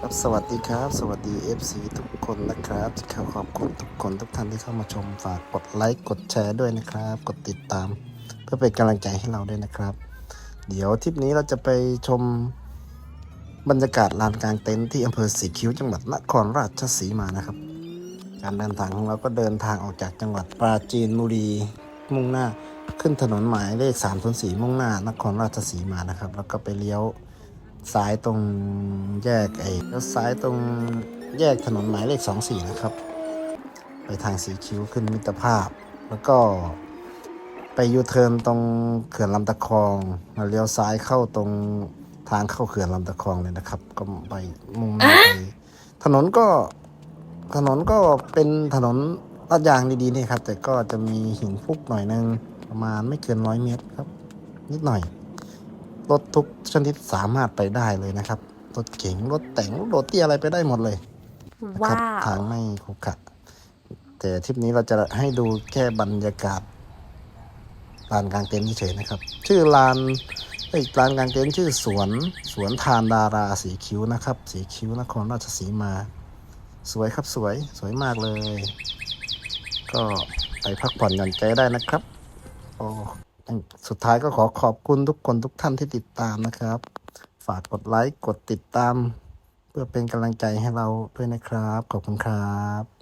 ครับสวัสดีครับ สวัสดี FC ทุกคนนะครับขอขอบคุณทุกคนทุกท่านที่เข้ามาชมฝากกดไลค์กดแชร์ด้วยนะครับ กดติดตาม เพื่อเป็นกำลังใจให้เราด้วยนะครับ เดี๋ยวทริปนี้เราจะไปชมบรรยากาศลานกลางเต็นท์ที่อำเภอสีคิ้วจังหวัดนครราชสีมานะครับ การเดินทางของเราก็เดินทางออกจากจังหวัดปราจีนบุรีมุ่งหน้าขึ้นถนนหมายเลข 304 มุ่งหน้านครราชสีมานะครับ แล้วก็ไปเลี้ยว ซ้ายตรงแยกไอ้แล้วซ้ายตรงแยกถนนหมายเลขสองสี่นะครับ ไปทางสีคิ้วขึ้นมิตรภาพ แล้วก็ไปยูเทิร์นตรงเขื่อนลำตะคองมาเลี้ยวซ้ายเข้าตรงทางเข้าเขื่อนลำตะคองเลยนะครับ ก็ไปมุ่งหน้าไปถนนก็ถนนก็เป็นถนนลาดยางดีๆนี่ครับ แต่ก็จะมีหินฟุกหน่อยนึงประมาณไม่เกินร้อยเมตรครับ นิดหน่อย รถทุกชนิดสามารถไปได้เลยนะครับ รถเก๋งรถแต่งรถโรตี้อะไรไปได้หมดเลยนะคว้ารับวทางไม่ขรุขระแต่ทริปนี้เราจะให้ดูแค่บรรยากาศลานกลางเต็นท์เฉยๆนะครับ ชื่อลานไอ้ยลานกลางเต็นท์ชื่อสวนสวนทานดาราสีคิ้วนะครับ สีคิ้วนครราชสีมา สวยครับสวยสวยมากเลย ก็ไปพักผ่อนหย่อนใจได้นะครับโอ้ สุดท้ายก็ขอขอบคุณทุกคนทุกท่านที่ติดตามนะครับ ฝากกดไลค์กดติดตาม เพื่อเป็นกำลังใจให้เราด้วยนะครับ ขอบคุณครับ